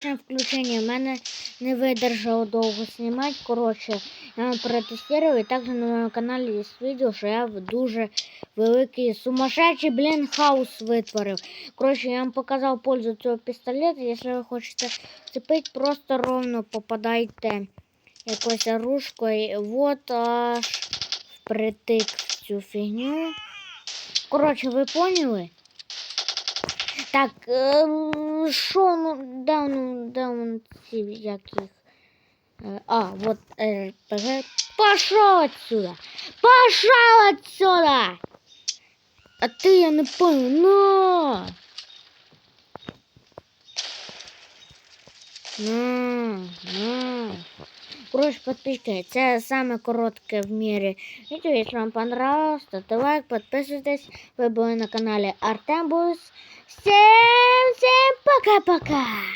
Включення в мене не видержало довго знімати. Коротше, я вам протестував і також на моєму каналі є відео, що я дуже великий сумасшедший, блін, хаос витворив. Коротше, я вам показав пользу цього пістолета. Якщо ви хочете цепити, просто ровно попадайте якоюсь оружкою. Вот аж впритик в цю фігню. Коротше, ви поняли? Так, ем, що, ну, де ну, де он ці, як? Е, А, вот РПГ. Пошел отсюда! Пошел отсюда! А ты, я не понял, на! На, на. Короче, подписчики, це саме коротке в мірі відео. Якщо вам понравилось, ставте лайк, підписуйтесь. Ви були на каналі Артем Бус. Всем, всем пока-пока!